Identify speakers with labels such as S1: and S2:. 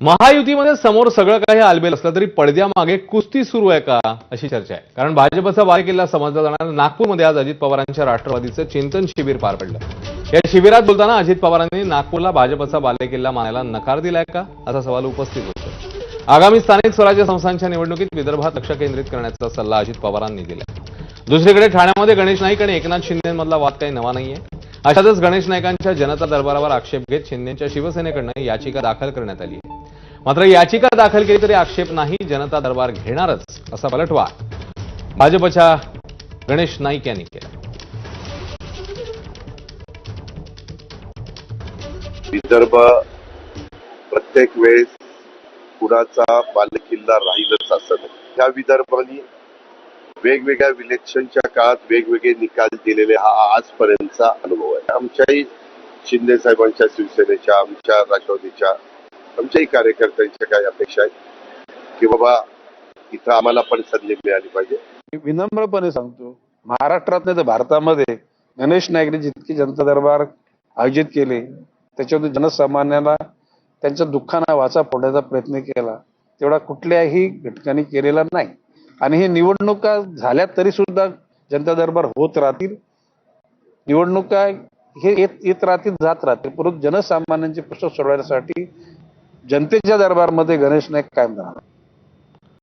S1: महायुतीमध्ये समोर सगळं काही आलबेल असलं तरी पडद्यामागे कुस्ती सुरू आहे का अशी चर्चा आहे. कारण भाजपचा बालेकिल्ला समजला जाणार नागपूरमध्ये आज अजित पवारांच्या राष्ट्रवादीचं चिंतन शिबिर पार पडलं. या शिबिरात बोलताना अजित पवारांनी नागपूरला भाजपचा बालेकिल्ला मानायला नकार दिलाय का? असा सवाल उपस्थित होतो. आगामी स्थानिक स्वराज्य संस्थांच्या निवडणुकीत विदर्भात लक्ष केंद्रित करण्याचा सल्ला अजित पवारांनी दिला दुसरीकडे ठाण्यामध्ये गणेश नाईक आणि एकनाथ शिंदेमधला वाद काही नवा नाहीये. अशातच गणेश नाईकांच्या जनता दरबारावर आक्षेप घेत शिंदेच्या शिवसेनेकडनं याचिका दाखल करण्यात आली आहे. मात्र याचिका दाखल केली तरी आक्षेप नाही जनता दरबार घेणारच असा पलटवार भाजपच्या गणेश नाईक यांनी केला.
S2: विदर्भ प्रत्येक वेळेस कुणाचा बालकिल्ला राहीलच असत ह्या विदर्भाने वेगवेगळ्या इलेक्शनच्या काळात वेगवेगळे निकाल दिलेले हा आजपर्यंतचा अनुभव आहे. आमच्याही शिंदे साहेबांच्या शिवसेनेच्या आमच्या राष्ट्रवादीच्या आमच्याही कार्यकर्त्यांच्या काही अपेक्षा आहेत की बाबा इथं आम्हाला पण संधी मिळाली पाहिजे.
S3: मी विनम्रपणे सांगतो महाराष्ट्रात नाही तर भारतामध्ये गणेश नाईकने जितके जनता दरबार आयोजित केले त्याच्यामध्ये जनसामान्याला त्यांच्या दुःखाना वाचा फोडण्याचा प्रयत्न केला तेवढा कुठल्याही घटकांनी केलेला नाही. आणि हे निवडणुका झाल्या तरी सुद्धा जनता दरबार होत राहतील. निवडणुका हे येत येत राहतील जात राहतील. परंतु जनसामान्यांचे प्रश्न सोडवण्यासाठी जनतेच्या दरबारमध्ये गणेश नाईक कायम राहणार.